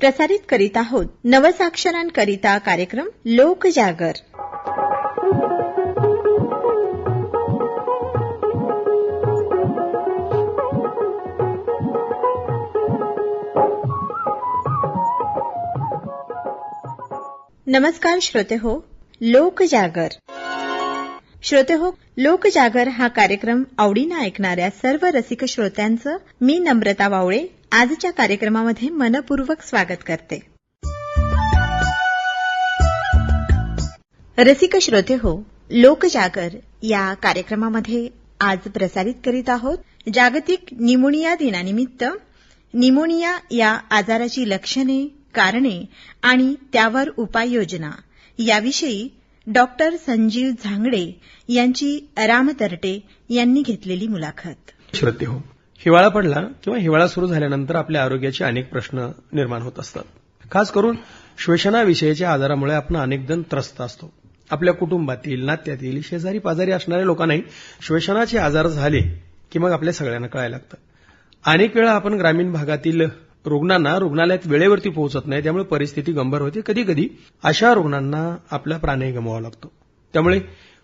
प्रसारित करीत आहोत नवसाक्षरांकरिता कार्यक्रम लोकजागर नमस्कार श्रोते हो लोकजागर श्रोते हो लोकजागर हा कार्यक्रम आवडीनं ऐकणाऱ्या सर्व रसिक श्रोत्यांचं मी नम्रता वावळे आजच्या कार्यक्रमामध्ये मनपूर्वक स्वागत करते. रसिक श्रोते हो लोकजागर या कार्यक्रमामध्ये आज प्रसारित करीत आहोत जागतिक निमोनिया दिनानिमित्त. निमोनिया या आजाराची लक्षणे कारणे आणि त्यावर उपाययोजना याविषयी डॉक्टर संजीव झांगडे यांची राम तरटे यांनी घेतलेली मुलाखत. श्रोते हो हिवाळा पडला किंवा हिवाळा सुरू झाल्यानंतर आपल्या आरोग्याचे अनेक प्रश्न निर्माण होत असतात. खास करून श्वसनाविषयीच्या आजारामुळे आपण अनेकजण त्रस्त असतो. आपल्या कुटुंबातील नात्यातील शेजारी पाजारी असणाऱ्या लोकांनाही श्वसनाचे आजार झाले की मग आपल्या सगळ्यांना कळायला लागतं. अनेक वेळा आपण ग्रामीण भागातील रुग्णांना रुग्णालयात वेळेवरती पोहोचत नाही त्यामुळे परिस्थिती गंभीर होते. कधी कधी अशा रुग्णांना आपला प्राणही गमवावा लागतो. त्यामुळे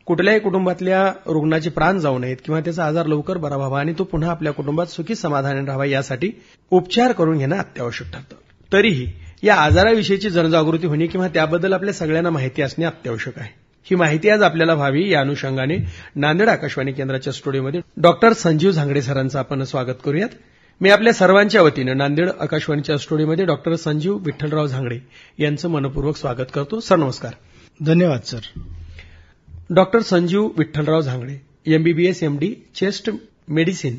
कुठल्याही कुटुंबातल्या रुग्णाचे प्राण जाऊ नयेत किंवा त्याचा आजार लवकर बरा व्हावा आणि तो पुन्हा आपल्या कुटुंबात सुखी समाधानी राहावा यासाठी उपचार करून घेणं अत्यावश्यक ठरतं. तरीही या आजाराविषयीची जनजागृती होणे किंवा त्याबद्दल आपल्या सगळ्यांना माहिती असणे अत्यावश्यक आहे. ही माहिती आज आपल्याला व्हावी या अनुषंगाने नांदेड आकाशवाणी केंद्राच्या स्टुडिओमध्ये डॉक्टर संजीव झांगडे सरांचं आपण स्वागत करूयात. मी आपल्या सर्वांच्या वतीनं नांदेड आकाशवाणीच्या स्टुडिओमध्ये डॉक्टर संजीव विठ्ठलराव झांगडे यांचं मनपूर्वक स्वागत करतो. सर नमस्कार. धन्यवाद sir. Doctor Sanjeev Vitthalrao Zhangade MBBS MD chest medicine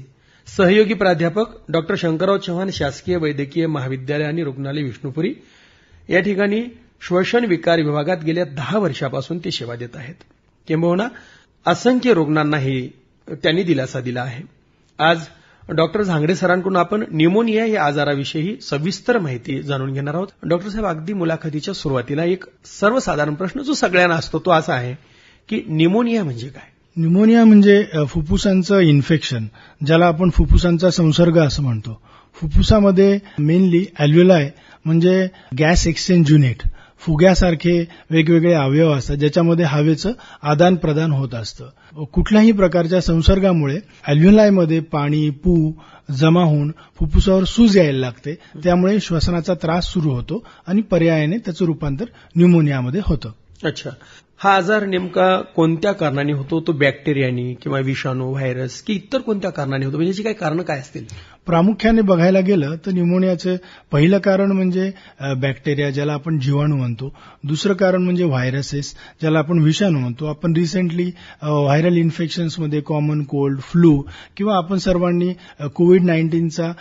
सहयोगी प्राध्यापक डॉक्टर शंकरराव चव्हाण शासकीय वैद्यकीय महाविद्यालय आणि रुग्णालय विष्णुपुरी. या ठिकाणी श्वसन विकार विभागात गेल्या दहा वर्षापासून ते सेवा देत आहेत. किंबहुना असंख्य रुग्णांनाही त्यांनी दिलासा दिला आहे. आज डॉक्टर झांगडे सरांकडून आपण न्यूमोनिया या आजाराविषयी सविस्तर माहिती जाणून घेणार आहोत. डॉक्टर साहेब अगदी मुलाखतीच्या सुरुवातीला एक सर्वसाधारण प्रश्न जो सगळ्यांना असतो तो असा आहे की न्यूमोनिया म्हणजे काय? न्यूमोनिया म्हणजे फुफ्फुसांचं इन्फेक्शन ज्याला आपण फुफ्फुसांचा संसर्ग असं म्हणतो. फुफ्फुसामध्ये मेनली अल्व्युलाय म्हणजे गॅस एक्सचेंज युनिट. फुग्यासारखे वेगवेगळे अवयव असतात ज्याच्यामध्ये हवेचं आदान प्रदान होत असतं. कुठल्याही प्रकारच्या संसर्गामुळे अल्व्युलायमध्ये पाणी पू जमा होऊन फुफ्फुसावर सूज यायला लागते. त्यामुळे श्वसनाचा त्रास सुरू होतो आणि पर्यायाने त्याचं रूपांतर न्यूमोनियामध्ये होतं. अच्छा. हा आजार नेमका कोणत्या कारणाने होतो? तो बॅक्टेरियानी किंवा विषाणू व्हायरस की इतर कोणत्या कारणाने होतो? म्हणजे याची काही कारण काय असतील? प्रामुख्याने बघायला गेलं तर न्यूमोनियाचं पहिलं कारण म्हणजे बॅक्टेरिया ज्याला आपण जीवाणू म्हणतो. दुसरं कारण म्हणजे व्हायरसेस ज्याला आपण विषाणू म्हणतो. आपण रिसेंटली व्हायरल इन्फेक्शन्समध्ये कॉमन कोल्ड फ्लू किंवा आपण सर्वांनी कोविड नाईन्टीनचा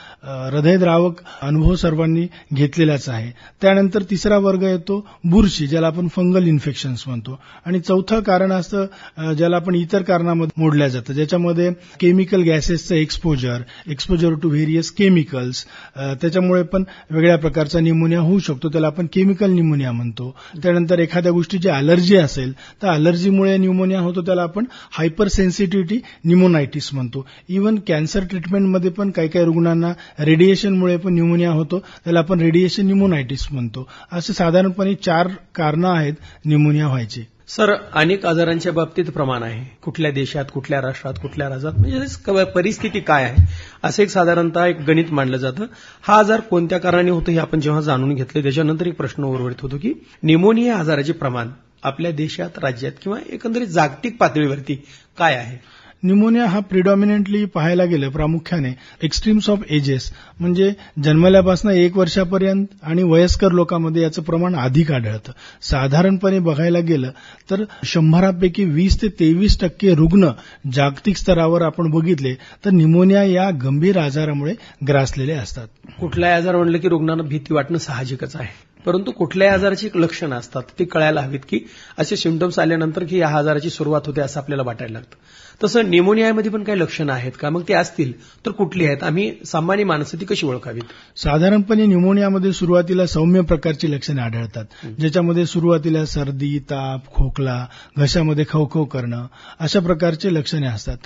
हृदयद्रावक अनुभव सर्वांनी घेतलेलाच आहे. त्यानंतर तिसरा वर्ग येतो बुरशी ज्याला आपण फंगल इन्फेक्शन्स म्हणतो. आणि चौथं कारण असतं ज्याला आपण इतर कारणामध्ये मोडल्या जातं. ज्याच्यामध्ये chemical गॅसेसचं exposure exposure to various chemicals त्याच्यामुळे पण वेगळ्या प्रकारचा निमोनिया होऊ शकतो. त्याला आपण केमिकल निमोनिया म्हणतो. त्यानंतर एखाद्या गोष्टीची अलर्जी असेल तर अलर्जीमुळे न्यूमोनिया होतो. त्याला आपण हायपर सेन्सिटिव्हिटी निमोनायटिस म्हणतो इव्हन कॅन्सर ट्रीटमेंटमध्ये पण काही काही रुग्णांना रेडिएशनमुळे पण न्यूमोनिया होतो. त्याला आपण रेडिएशन निमोनायटिस म्हणतो. असे साधारणपणे चार कारणं आहेत न्यूमोनिया व्हायची. सर अनेक आजारांच्या बाबतीत प्रमाण आहे. कुठल्या देशात कुठल्या राष्ट्रात कुठल्या राज्यात म्हणजे परिस्थिती काय आहे? असं एक साधारणतः एक गणित मांडलं जातं. हा आजार कोणत्या कारणाने होतो हे आपण जेव्हा जाणून घेतले त्याच्यानंतर एक प्रश्न उर्वरित होतो की निमोनिया आजाराचे प्रमाण आपल्या देशात राज्यात किंवा एकंदरीत जागतिक पातळीवरती काय आहे? न्यूमोनिया हा प्रिडॉमिनेंटली पाहायला गेलं प्रामुख्याने एक्स्ट्रीम्स ऑफ एजेस म्हणजे जन्मल्यापासून एक वर्षापर्यंत आणि वयस्कर लोकांमध्ये याचं प्रमाण अधिक आढळतं. साधारणपणे बघायला गेलं तर शंभरापैकी वीस ते तेवीस टक्के रुग्ण जागतिक स्तरावर आपण बघितले तर न्यूमोनिया या गंभीर आजारामुळे ग्रासलेले असतात. कुठलाही आजार म्हणलं की रुग्णांना भीती वाटणं साहजिकच आहे. परंतु कुठल्याही आजाराची एक लक्षणं असतात ती कळायला हवीत की असे सिम्टम्स आल्यानंतर की या आजाराची सुरुवात होते असं आपल्याला वाटायला लागतं. तसं निमोनियामध्ये पण काही लक्षणं आहेत का? मग ते असतील तर कुठली आहेत? आम्ही सामान्य माणसं ती कशी ओळखावीत? साधारणपणे न्यूमोनियामध्ये सुरुवातीला सौम्य प्रकारची लक्षणे आढळतात. ज्याच्यामध्ये सुरुवातीला सर्दी ताप खोकला घशामध्ये खवखव करणं अशा प्रकारचे लक्षणे असतात.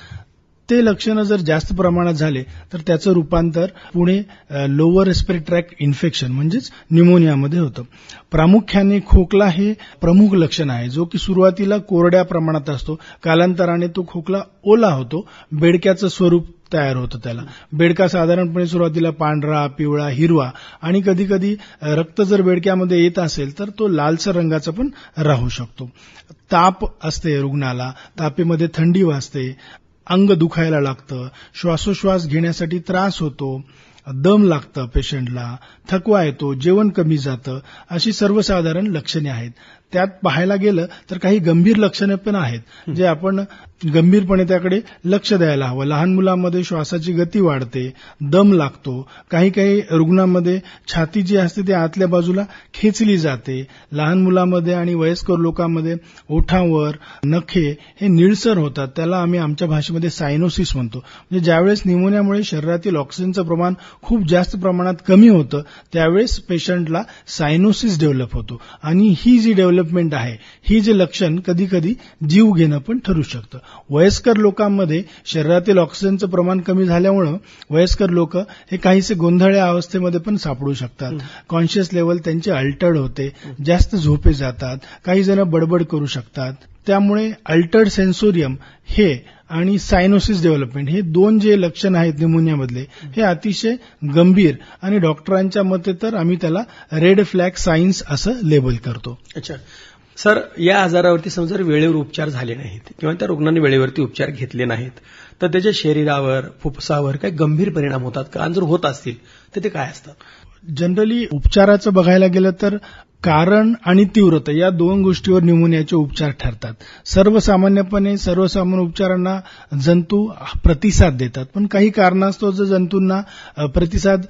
ते लक्षणं जर जास्त प्रमाणात झाले तर त्याचं रूपांतर पुढे लोअर रेस्पिरेटरी ट्रॅक इन्फेक्शन म्हणजेच न्यूमोनियामध्ये होतं. प्रामुख्याने खोकला हे प्रमुख लक्षण आहे जो की सुरुवातीला कोरड्या प्रमाणात असतो कालांतराने तो खोकला ओला होतो बेडक्याचं स्वरूप तयार होतं त्याला. बेडका साधारणपणे सुरुवातीला पांढरा पिवळा हिरवा आणि कधी कधी रक्त जर बेडक्यामध्ये येत असेल तर तो लालसर रंगाचा पण राहू शकतो. ताप असते रुग्णाला तापेमध्ये थंडी वाजते अंग दुखायला लागतं श्वासोश्वास घेण्यासाठी त्रास होतो दम लागतं पेशंटला थकवा येतो जेवण कमी जातं अशी सर्वसाधारण लक्षणे आहेत. त्यात पाहायला गेलं तर काही गंभीर लक्षणे पण आहेत. जे आपण गंभीरपणे त्याकडे लक्ष द्यायला हवं. लहान मुलांमध्ये श्वासाची गती वाढते दम लागतो. काही काही रुग्णांमध्ये छाती जी असते ती आतल्या बाजूला खेचली जाते. लहान मुलांमध्ये आणि वयस्कर लोकांमध्ये ओठांवर नखे हे निळसर होतात. त्याला आम्ही आमच्या भाषेमध्ये सायनोसिस म्हणतो. म्हणजे ज्यावेळेस निमोनियामुळे शरीरातील ऑक्सिजनचं प्रमाण खूप जास्त प्रमाणात कमी होतं त्यावेळेस पेशंटला सायनोसिस डेव्हलप होतो. आणि ही जी डेव्हलप डेव्हलपमेंट आहे. ही जे लक्षण कधी कधी जीव घेणं पण ठरू शकतं. वयस्कर लोकांमध्ये शरीरातील ऑक्सिजनचं प्रमाण कमी झाल्यामुळं वयस्कर लोक हे काहीसे गोंधळ्या अवस्थेमध्ये पण सापडू शकतात. कॉन्शियस लेवल त्यांची अल्टर्ड होते. जास्त झोपे जातात. काही जण बडबड करू शकतात. त्यामुळे अल्टर्ड सेन्सोरियम हे आणि सायनोसिस डेव्हलपमेंट हे दोन जे लक्षण आहेत निमोनियामधले हे अतिशय गंभीर आणि डॉक्टरांच्या मते तर आम्ही त्याला रेड फ्लॅग सायन्स असं लेबल करतो. अच्छा. सर या आजारावरती समजा वेळेवर उपचार झाले नाहीत किंवा त्या रुग्णांनी वेळेवरती उपचार घेतले नाहीत तर त्याच्या शरीरावर फुफ्फुसावर काही गंभीर परिणाम होतात का? जर होत असतील तर ते काय असतात? जनरली उपचाराचं बघायला गेलं तर कारण आणि तीव्रता या दोन गोष्टीवर न्यूमोनियाचे उपचार ठरतात. सर्वसामान्यपणे सर्वसामान्य उपचारांना जंतू प्रतिसाद देतात. पण काही कारणास्तव जर जंतूंना प्रतिसाद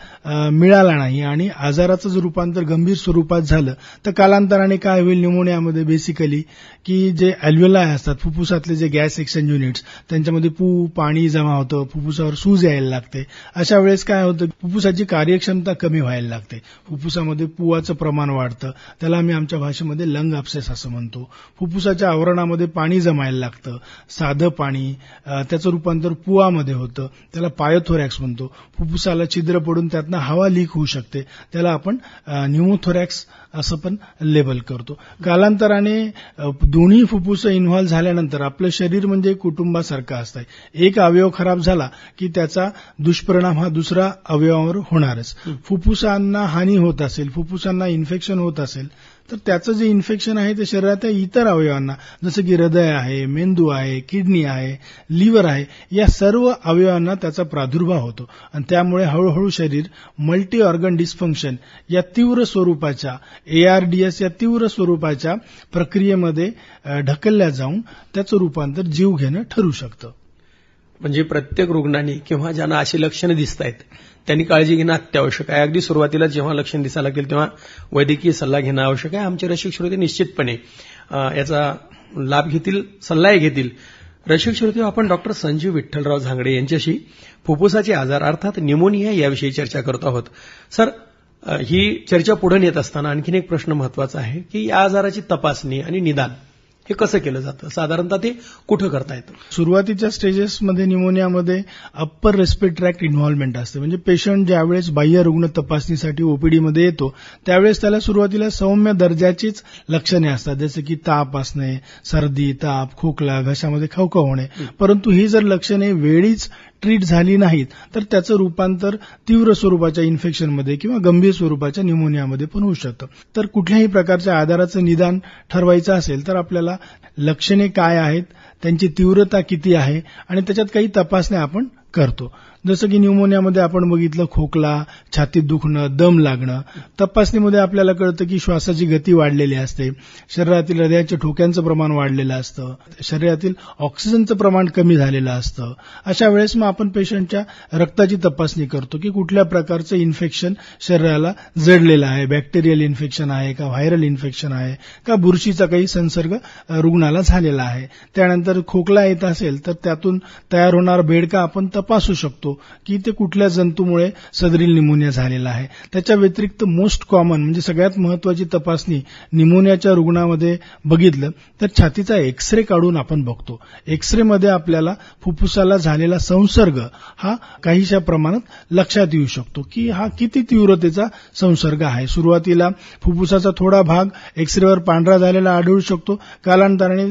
मिळाला नाही आणि आजाराचं जर रूपांतर गंभीर स्वरूपात झालं तर कालांतराने काय होईल न्यूमोनियामध्ये बेसिकली की जे अल्व्हेलाय असतात फुफ्फुसातले जे गॅस एक्सचेंज युनिट्स त्यांच्यामध्ये पू पाणी जमा होतं फुफ्फुसावर सूज यायला लागते. अशा वेळेस काय होतं फुफ्फुसाची कार्यक्षमता कमी व्हायला लागते. फुफ्फुसामध्ये पुवाचं प्रमाण वाढतं. त्याला आम्ही आमच्या भाषेमध्ये लंग अपसेस असं म्हणतो. फुफ्फुसाच्या आवरणामध्ये पाणी जमायला लागतं. साधं पाणी त्याचं रूपांतर पुवामध्ये होतं. त्याला पायोथोरॅक्स म्हणतो. फुफ्फुसाला छिद्र पडून त्यातनं हवा लीक होऊ शकते. त्याला आपण न्यूमोथोरॅक्स असं पण लेबल करतो. कालांतराने दोन्ही फुफ्फुस इन्व्हॉल्व्ह झाल्यानंतर आपलं शरीर म्हणजे कुटुंबासारखं असतं एक अवयव खराब झाला की त्याचा दुष्परिणाम हा दुसरा अवयवावर होणारच. फुफ्फुसांना हानी होत असेल फुफ्फुसांना इन्फेक्शन होत असेल तर त्याचं जे इन्फेक्शन आहे ते शरीरातल्या इतर अवयवांना जसं की हृदय आहे मेंदू आहे किडनी आहे लिव्हर आहे या सर्व अवयवांना त्याचा प्रादुर्भाव होतो. आणि त्यामुळे हळूहळू शरीर मल्टी ऑर्गन डिस्फंक्शन या तीव्र स्वरूपाच्या एआरडीएस या तीव्र स्वरूपाच्या प्रक्रियेमध्ये ढकलल्या जाऊन त्याचं रूपांतर जीव घेणं ठरू शकतं. म्हणजे प्रत्येक रुग्णांनी किंवा ज्यांना अशी लक्षणं दिसत आहेत त्यांनी काळजी घेणं अत्यावश्यक आहे. अगदी सुरुवातीला जेव्हा लक्षण दिसायला लागेल तेव्हा वैद्यकीय सल्ला घेणं आवश्यक आहे. आमचे रसिक श्रोते निश्चितपणे याचा लाभ घेतील सल्लाही घेतील. रसिक श्रोते आपण डॉक्टर संजीव विठ्ठलराव झांगडे यांच्याशी फुफ्फुसाचे आजार अर्थात निमोनिया याविषयी चर्चा करत आहोत. सर ही चर्चा पुढे नेत असताना आणखीन एक प्रश्न महत्त्वाचा आहे की या आजाराची तपासणी आणि निदान हे कसं केलं जातं? साधारणतः ते कुठं करता येतं? सुरुवातीच्या स्टेजेसमध्ये न्यूमोनियामध्ये अप्पर रेस्पिरेटरी ट्रॅक्ट इन्व्हॉल्वमेंट असते. म्हणजे पेशंट ज्यावेळेस बाह्य रुग्ण तपासणीसाठी ओपीडीमध्ये येतो त्यावेळेस त्याला सुरुवातीला सौम्य दर्जाचीच लक्षणे असतात. जसे की ताप असणे सर्दी ताप खोकला घशामध्ये खवखव होणे. परंतु ही जर लक्षणे वेळीच ट्रीट झाली नाहीत तर त्याचं रूपांतर तीव्र स्वरूपाच्या इन्फेक्शनमध्ये किंवा गंभीर स्वरूपाच्या न्यूमोनियामध्ये पण होऊ शकतं. तर कुठल्याही प्रकारच्या आजाराचं निदान ठरवायचं असेल तर आपल्याला लक्षणे काय आहेत त्यांची तीव्रता किती आहे आणि त्याच्यात काही तपासण्या आपण करतो. जसं की न्यूमोनियामध्ये आपण बघितलं खोकला छातीत दुखणं दम लागणं. तपासणीमध्ये आपल्याला कळतं की श्वासाची गती वाढलेली असते. शरीरातील हृदयाच्या ठोक्यांचं प्रमाण वाढलेलं असतं. शरीरातील ऑक्सिजनचं प्रमाण कमी झालेलं असतं. अशा वेळेस मग आपण पेशंटच्या रक्ताची तपासणी करतो की कुठल्या प्रकारचं इन्फेक्शन शरीराला जडलेलं आहे. बॅक्टेरियल इन्फेक्शन आहे का व्हायरल इन्फेक्शन आहे का बुरशीचा काही संसर्ग रुग्णाला झालेला आहे. त्यानंतर त्यानंतर खोकला येत असेल तर त्यातून तयार होणारा बेडका आपण तपासू शकतो. की ते कुठल्या जंतूमुळे सदरील निमोनिया झालेला आहे. त्याच्या व्यतिरिक्त मोस्ट कॉमन म्हणजे सगळ्यात महत्वाची तपासणी निमोनियाच्या रुग्णामध्ये बघितलं तर छातीचा एक्सरे काढून आपण बघतो. एक्सरेमध्ये आपल्याला फुफ्फुसाला झालेला संसर्ग हा काहीशा प्रमाणात लक्षात येऊ शकतो की हा किती तीव्रतेचा संसर्ग आहे. सुरुवातीला फुफ्फुसाचा थोडा भाग एक्सरेवर पांढरा झालेला आढळू शकतो. कालांतराने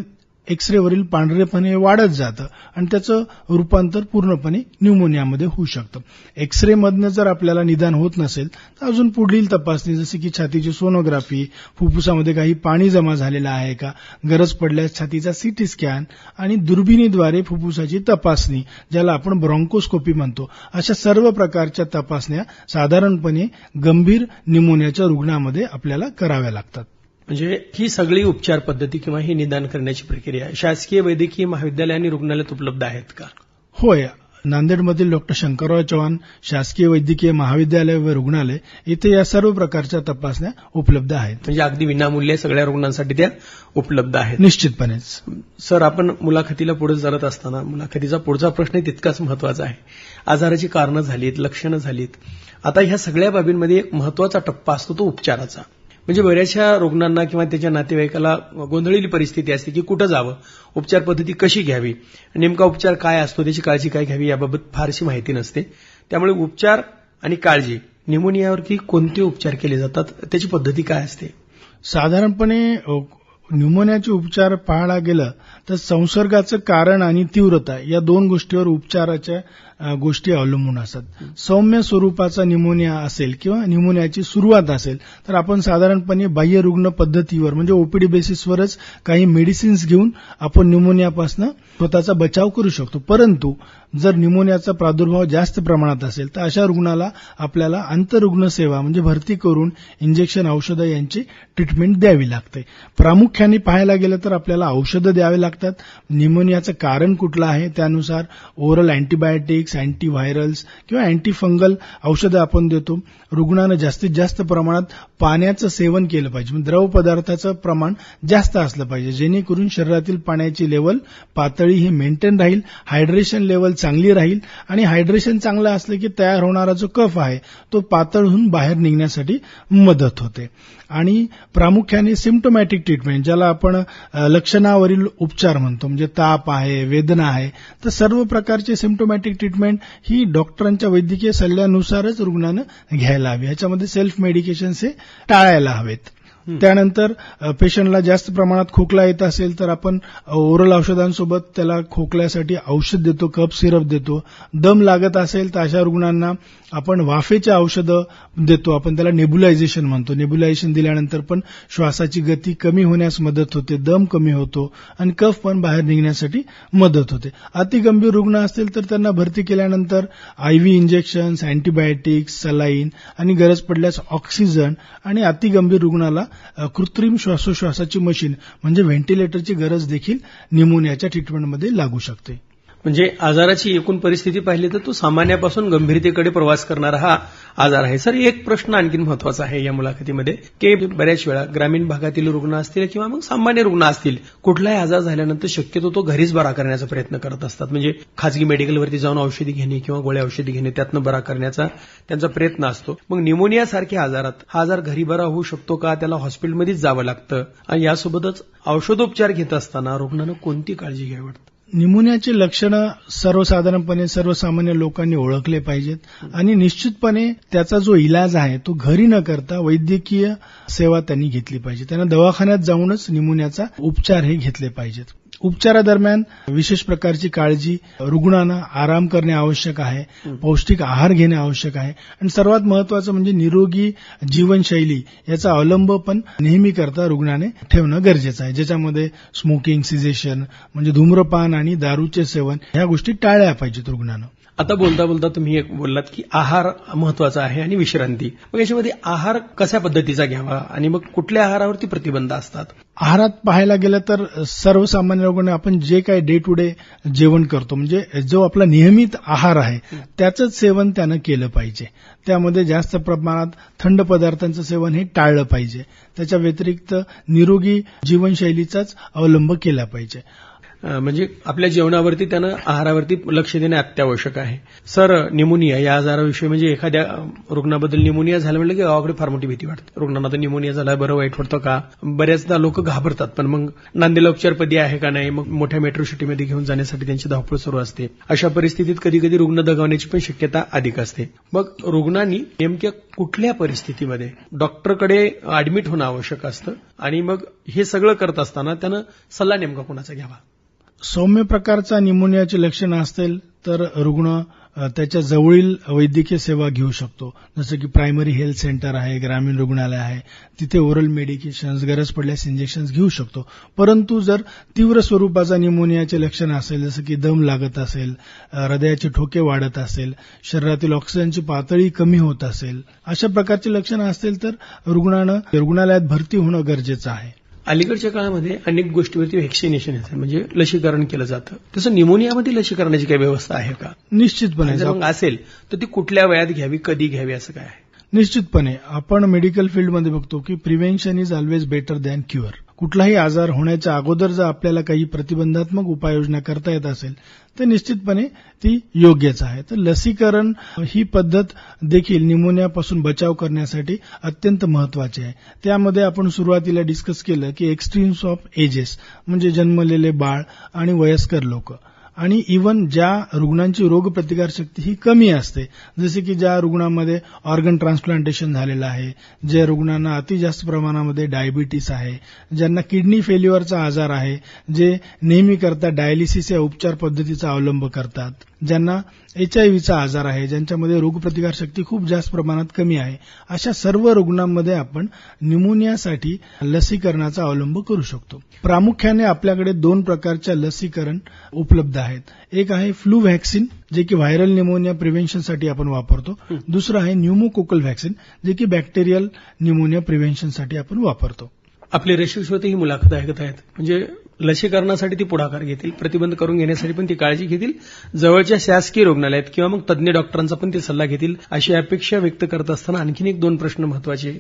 एक्सरेवरील पांढरेपण हे वाढत जातं आणि त्याचं रूपांतर पूर्णपणे न्यूमोनियामध्ये होऊ शकतं. एक्सरेमधनं जर आपल्याला निदान होत नसेल तर अजून पुढील तपासणी जसे की छातीची सोनोग्राफी फुफ्फुसामध्ये काही पाणी जमा झालेलं आहे का गरज पडल्यास छातीचा सीटी स्कॅन आणि दुर्बिणीद्वारे फुफ्फुसाची तपासणी ज्याला आपण ब्रॉन्कोस्कोपी म्हणतो. अशा सर्व प्रकारच्या तपासण्या साधारणपणे गंभीर न्युमोनियाच्या रुग्णामध्ये आपल्याला कराव्या लागतात. म्हणजे ही सगळी उपचार पद्धती किंवा ही निदान करण्याची प्रक्रिया शासकीय वैद्यकीय महाविद्यालय आणि रुग्णालयात उपलब्ध आहेत का? होय. नांदेडमधील डॉक्टर शंकरराव चव्हाण शासकीय वैद्यकीय महाविद्यालय व रुग्णालय इथे या सर्व प्रकारच्या तपासण्या उपलब्ध आहेत. म्हणजे अगदी विनामूल्य सगळ्या रुग्णांसाठी त्या उपलब्ध आहेत. निश्चितपणेच. सर आपण मुलाखतीला पुढे जात असताना मुलाखतीचा पुढचा प्रश्न तितकाच महत्त्वाचा आहे. आजाराची कारणं झालीत लक्षणं झालीत. आता ह्या सगळ्या बाबींमध्ये एक महत्त्वाचा टप्पा असतो तो उपचाराचा. म्हणजे बऱ्याचशा रुग्णांना किंवा त्याच्या नातेवाईकाला गोंधळलेली परिस्थिती असते की कुठं जावं उपचार पद्धती कशी घ्यावी नेमका उपचार काय असतो त्याची काळजी काय घ्यावी याबाबत फारशी माहिती नसते. त्यामुळे उपचार आणि काळजी निमोनियावरती कोणते उपचार केले जातात त्याची पद्धती काय असते? साधारणपणे न्यूमोनियाचे उपचार पाहायला गेलं तर संसर्गाचं कारण आणि तीव्रता या दोन गोष्टीवर उपचाराच्या गोष्टी अवलंबून असतात. सौम्य स्वरूपाचा न्यूमोनिया असेल किंवा न्यूमोनियाची सुरुवात असेल तर आपण साधारणपणे बाह्य रुग्ण पद्धतीवर म्हणजे ओपीडी बेसिसवरच काही मेडिसिन्स घेऊन आपण न्यूमोनियापासून स्वतःचा बचाव करू शकतो. परंतु जर न्यूमोनियाचा प्रादुर्भाव जास्त प्रमाणात असेल तर अशा रुग्णाला आपल्याला आंतररुग्ण सेवा म्हणजे भरती करून इंजेक्शन औषधं यांची ट्रीटमेंट द्यावी लागते. प्रामुख्याने पाहायला गेलं तर आपल्याला औषधं द्यावी लागतात. न्यूमोनियाचं कारण कुठलं आहे? त्यानुसार ओरल अँटीबायोटिक्स अँटीव्हायरल्स किंवा अँटीफंगल औषधं आपण देतो. रुग्णानं जास्तीत जास्त प्रमाणात पाण्याचं सेवन केलं पाहिजे. म्हणजे द्रव पदार्थाचं प्रमाण जास्त असलं पाहिजे. जेणेकरून शरीरातील पाण्याची लेवल पातळी ही मेंटेन राहील. हायड्रेशन लेवल चांगली राहील आणि हायड्रेशन चांगलं असलं की तयार होणारा जो कफ आहे तो पातळहून बाहेर निघण्यासाठी मदत होते. आणि प्रामुख्याने सिम्टोमॅटिक ट्रीटमेंट ज्याला आपण लक्षणावरील उपचार म्हणतो म्हणजे ताप आहे वेदना आहे तर सर्व प्रकारचे सिम्टोमॅटिक ट्रीटमेंट ही डॉक्टरांच्या वैद्यकीय सल्ल्यानुसारच रुग्णानं घ्यायला हवी. ह्याच्यामध्ये सेल्फ मेडिकेशन्स हे टाळायला हवेत. त्यानंतर पेशंटला जास्त प्रमाणात खोकला येत असेल तर आपण ओरल औषधांसोबत त्याला खोकल्यासाठी औषध देतो कप सिरप देतो. दम लागत असेल तर अशा रुग्णांना आपण वाफेचे औषधं देतो. आपण त्याला नेब्युलायझेशन म्हणतो. नेब्युलायझेशन दिल्यानंतर पण श्वासाची गती कमी होण्यास मदत होते दम कमी होतो आणि कफ पण बाहेर निघण्यासाठी मदत होते. अतिगंभीर रुग्ण असतील तर त्यांना भरती केल्यानंतर आयव्ही इंजेक्शन्स अँटीबायोटिक्स सलाईन आणि गरज पडल्यास ऑक्सिजन आणि अतिगंभीर रुग्णाला कृत्रिम श्वासोश्वासाची मशीन म्हणजे व्हेंटिलेटरची गरज देखील निमोनियाच्या ट्रीटमेंटमध्ये लागू शकते. म्हणजे आजाराची एकूण परिस्थिती पाहिली तर तो सामान्यापासून गंभीरतेकडे प्रवास करणारा हा आजार आहे. सर एक प्रश्न आणखी महत्त्वाचा आहे या मुलाखतीमध्ये. की बऱ्याच वेळा ग्रामीण भागातील रुग्ण असतील किंवा मग सामान्य रुग्ण असतील कुठलाही आजार झाल्यानंतर शक्यतो तो घरीच बरा करण्याचा प्रयत्न करत असतात. म्हणजे खाजगी मेडिकलवरती जाऊन औषधी घेणे किंवा गोळ्या औषधी घेणे त्यातनं बरा करण्याचा त्यांचा प्रयत्न असतो. मग निमोनिया सारख्या आजारात हा आजार घरी बरा होऊ शकतो का? त्याला हॉस्पिटलमध्येच जावं लागतं. आणि यासोबतच औषधोपचार घेत असताना रुग्णानं कोणती काळजी घ्यावी वाटतं? निमोनियाचे लक्षणं सर्वसाधारणपणे सर्वसामान्य लोकांनी ओळखले पाहिजेत आणि निश्चितपणे त्याचा जो इलाज आहे तो घरी न करता वैद्यकीय सेवा त्यांनी घेतली पाहिजे. त्यांना दवाखान्यात जाऊनच निमोनियाचा उपचार हे घेतले पाहिजेत. उपचारादरम्यान विशेष प्रकारची काळजी रुग्णांना आराम करणे आवश्यक आहे पौष्टिक आहार घेणे आवश्यक आहे. आणि सर्वात महत्वाचं म्हणजे निरोगी जीवनशैली याचा अवलंब पण नेहमी करता रुग्णाने ठेवणं गरजेचं आहे. ज्याच्यामध्ये स्मोकिंग सिजेशन म्हणजे धूम्रपान आणि दारूचे सेवन ह्या गोष्टी टाळल्या पाहिजेत रुग्णानं. आता बोलता बोलता तुम्ही एक बोललात की आहार महत्त्वाचा आहे आणि विश्रांती. मग याच्यामध्ये आहार कशा पद्धतीचा घ्यावा आणि मग कुठल्या आहारावरती प्रतिबंध असतात? आहारात पाहायला गेलं तर सर्वसामान्य लोकांना आपण जे काय डे टू डे जेवण करतो म्हणजे जो आपला नियमित आहार आहे त्याचंच सेवन त्यानं केलं पाहिजे. त्यामध्ये जास्त प्रमाणात थंड पदार्थांचं सेवन हे टाळलं पाहिजे. त्याच्या व्यतिरिक्त निरोगी जीवनशैलीचाच अवलंब केला पाहिजे. म्हणजे आपल्या जेवणावरती त्यानं आहारावरती लक्ष देणे अत्यावश्यक आहे. सर निमोनिया या आजाराविषयी म्हणजे एखाद्या रुग्णाबद्दल निमोनिया झालं म्हटलं की गावाकडे फार मोठी भीती वाटते. रुग्णांना तर निमोनिया झाला बरं वाईट वाटतं का? बऱ्याचदा लोक घाबरतात पण मग नांदेला उपचारपदी आहे का नाही मग मोठ्या मेट्रो सिटीमध्ये घेऊन जाण्यासाठी त्यांची धावपळ सुरू असते. अशा परिस्थितीत कधी कधी रुग्ण दगावण्याची पण शक्यता अधिक असते. मग रुग्णांनी नेमक्या कुठल्या परिस्थितीमध्ये डॉक्टरकडे ऍडमिट होणं आवश्यक असतं आणि मग हे सगळं करत असताना त्यानं सल्ला नेमका कोणाचा घ्यावा? सौम्य प्रकारचा निमोनियाची लक्षणं असतील तर रुग्ण त्याच्या जवळील वैद्यकीय सेवा घेऊ शकतो. जसं की प्रायमरी हेल्थ सेंटर आहे ग्रामीण रुग्णालय आहे तिथे ओरल मेडिकेशन्स गरज पडल्यास इंजेक्शन्स घेऊ शकतो. परंतु जर तीव्र स्वरूपाचा निमोनियाचे लक्षण असेल जसं की दम लागत असेल हृदयाचे ठोके वाढत असेल शरीरातील ऑक्सिजनची पातळी कमी होत असेल अशा प्रकारची लक्षणं असतील तर रुग्णानं रुग्णालयात भरती होणं गरजेचं आहे. अलीकडच्या काळामध्ये अनेक गोष्टीवरती व्हॅक्सिनेशन येतं. म्हणजे लसीकरण केलं जातं. तसं निमोनियामध्ये लसीकरणाची काही व्यवस्था आहे का? निश्चितपणे. जर मग असेल तर ती कुठल्या वयात घ्यावी कधी घ्यावी असं काय आहे? निश्चितपणे. आपण मेडिकल फील्डमध्ये बघतो की prevention is always better than cure कुठलाही आजार होण्याच्या अगोदर जर आपल्याला काही प्रतिबंधात्मक उपाययोजना करता येत असेल तर निश्चितपणे ती योग्यच आहे. तर लसीकरण ही पद्धत देखील निमोनियापासून बचाव करण्यासाठी अत्यंत महत्वाची आहे. त्यामध्ये आपण सुरुवातीला डिस्कस केलं की एक्स्ट्रीम्स ऑफ एजेस म्हणजे जन्मलेले बाळ आणि वयस्कर लोक. आणि इवन ज्या रुग्णांची रोगप्रतिकार शक्ती ही कमी असते जसे की ज्या रुग्णांमध्ये ऑर्गन ट्रान्सप्लांटेशन झालेलं आहे ज्या रुग्णांना अति जास्त प्रमाणामध्ये डायबिटीस आहे ज्यांना किडनी फेल्युअरचा आजार आहे जे नेहमी करता डायलिसिस या उपचार पद्धतीचा अवलंब करतात ज्यांना एचआयव्हीचा आजार आहे ज्यांच्यामध्ये रोगप्रतिकार शक्ती खूप जास्त प्रमाणात कमी आहे अशा सर्व रुग्णांमध्ये आपण न्युमोनियासाठी लसीकरणाचा अवलंब करू शकतो. प्रामुख्याने आपल्याकडे दोन प्रकारच्या लसीकरण उपलब्ध आहेत एक आहे फ्लू व्हॅक्सिन जे की व्हायरल निमोनिया प्रिव्हेन्शनसाठी आपण वापरतो. दुसरं आहे न्यूमोकोकल व्हॅक्सिन जे की बॅक्टेरियल निमोनिया प्रिव्हेन्शनसाठी आपण वापरतो. आपले रेशीव श्रोते ही मुलाखत ऐकत आहेत. म्हणजे लसीकरणासाठी ती पुढाकार घेतील प्रतिबंध करून घेण्यासाठी पण ती काळजी घेतील. जवळच्या शासकीय रुग्णालयात किंवा मग तज्ज्ञ डॉक्टरांचा पण ते सल्ला घेतील अशी अपेक्षा व्यक्त करत असताना आणखीन एक दोन प्रश्न महत्त्वाचे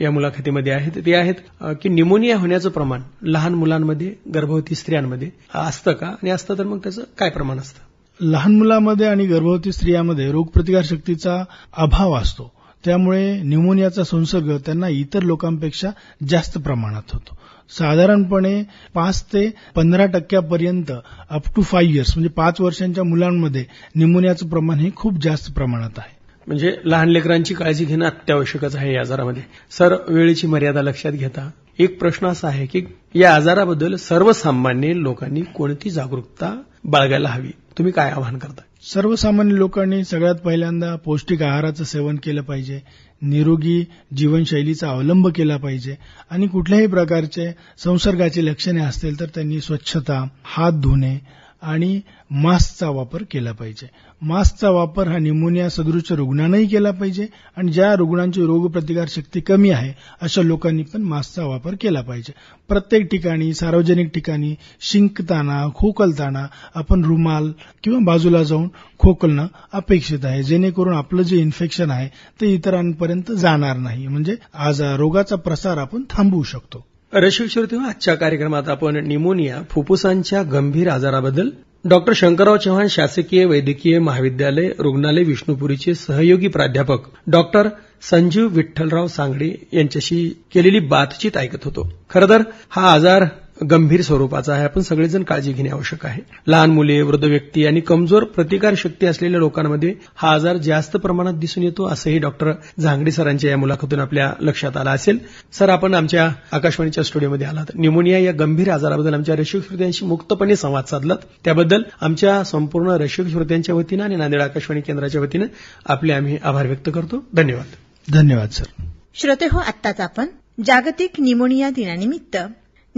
या मुलाखतीमध्ये आहेत. ते आहेत की निमोनिया होण्याचं प्रमाण लहान मुलांमध्ये गर्भवती स्त्रियांमध्ये असतं का? आणि असतं तर मग त्याचं काय प्रमाण असतं? लहान मुलामध्ये आणि गर्भवती स्त्रियांमध्ये रोगप्रतिकार शक्तीचा अभाव असतो. त्यामुळे न्यूमोनियाचा संसर्ग त्यांना इतर लोकांपेक्षा जास्त प्रमाणात होतो. साधारणपणे पाच ते पंधरा टक्क्यापर्यंत अप टू फाईव्ह इयर्स म्हणजे पाच वर्षांच्या मुलांमध्ये निमोनियाचं प्रमाण हे खूप जास्त प्रमाणात आहे. म्हणजे लहान लेकरांची काळजी घेणं अत्यावश्यकच आहे या आजारामध्ये. सर वेळेची मर्यादा लक्षात घेता. एक प्रश्न असा आहे की या आजाराबद्दल सर्वसामान्य लोकांनी कोणती जागरूकता बाळगायला हवी? तुम्ही काय आवाहन करता? सर्वसामान्य लोकांनी सगळ्यात पहिल्यांदा पौष्टिक आहाराचं सेवन केलं पाहिजे. निरोगी जीवनशैलीचा अवलंब केला पाहिजे. आणि कुठल्याही प्रकारचे संसर्गाची लक्षणे असतील तर त्यांनी स्वच्छता हात धुणे आणि मास्कचा वापर केला पाहिजे. मास्कचा वापर हा निमोनिया सदृश रुग्णांनाही केला पाहिजे आणि ज्या रुग्णांची रोगप्रतिकार शक्ती कमी आहे अशा लोकांनी पण मास्कचा वापर केला पाहिजे. प्रत्येक ठिकाणी सार्वजनिक ठिकाणी शिंकताना खोकलताना आपण रुमाल किंवा बाजूला जाऊन खोकलणं अपेक्षित आहे. जेणेकरून आपलं जे इन्फेक्शन आहे ते इतरांपर्यंत जाणार नाही. म्हणजे आज रोगाचा प्रसार आपण थांबवू शकतो. रशिक श्रोते आजच्या कार्यक्रमात आपण निमोनिया फुफ्फुसांच्या गंभीर आजाराबद्दल डॉक्टर शंकरराव चव्हाण शासकीय वैद्यकीय महाविद्यालय रुग्णालय विष्णुपुरीचे सहयोगी प्राध्यापक डॉक्टर संजीव विठ्ठलराव सांगडे यांच्याशी केलेली बातचीत ऐकत होतो. खरं तर हा आजार गंभीर स्वरूपाचा आहे. आपण सगळेजण काळजी घेणे आवश्यक आहे. लहान मुले वृद्ध व्यक्ती आणि कमजोर प्रतिकार शक्ती असलेल्या लोकांमध्ये हा आजार जास्त प्रमाणात दिसून येतो असंही डॉक्टर झांगडे सरांच्या या मुलाखतून आपल्या लक्षात आलं असेल. सर आपण आमच्या आकाशवाणीच्या स्टुडिओमध्ये आलात. निमोनिया या गंभीर आजाराबद्दल आमच्या रसिक श्रोत्यांशी मुक्तपणे संवाद साधलात. त्याबद्दल आमच्या संपूर्ण रसिक श्रोत्यांच्या वतीनं आणि नांदेड आकाशवाणी केंद्राच्या वतीनं आपले आम्ही आभार व्यक्त करतो. धन्यवाद. धन्यवाद सर. श्रोते हो आत्ताच आपण जागतिक निमोनिया दिनानिमित्त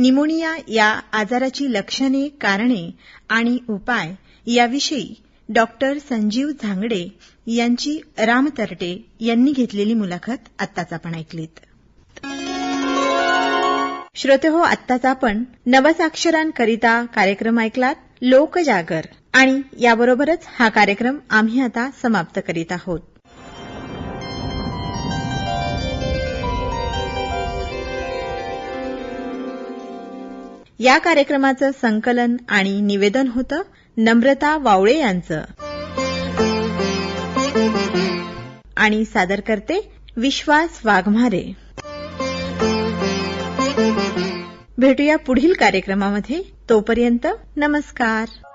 निमोनिया या आजाराची लक्षणे कारणे आणि उपाय याविषयी डॉक्टर संजीव झांगडे यांची राम तरटे यांनी घेतलेली मुलाखत आत्ताच आपण ऐकलीत. श्रोते हो आत्ताच आपण नवसाक्षरांकरिता कार्यक्रम ऐकलात लोकजागर. आणि याबरोबरच हा कार्यक्रम आम्ही आता समाप्त करीत आहोत. या कार्यक्रमाचं संकलन आणि निवेदन होतं नम्रता वावळे यांचं. आणि सादर करते विश्वास वाघमारे. भेटूया पुढील कार्यक्रमामध्ये. तोपर्यंत नमस्कार.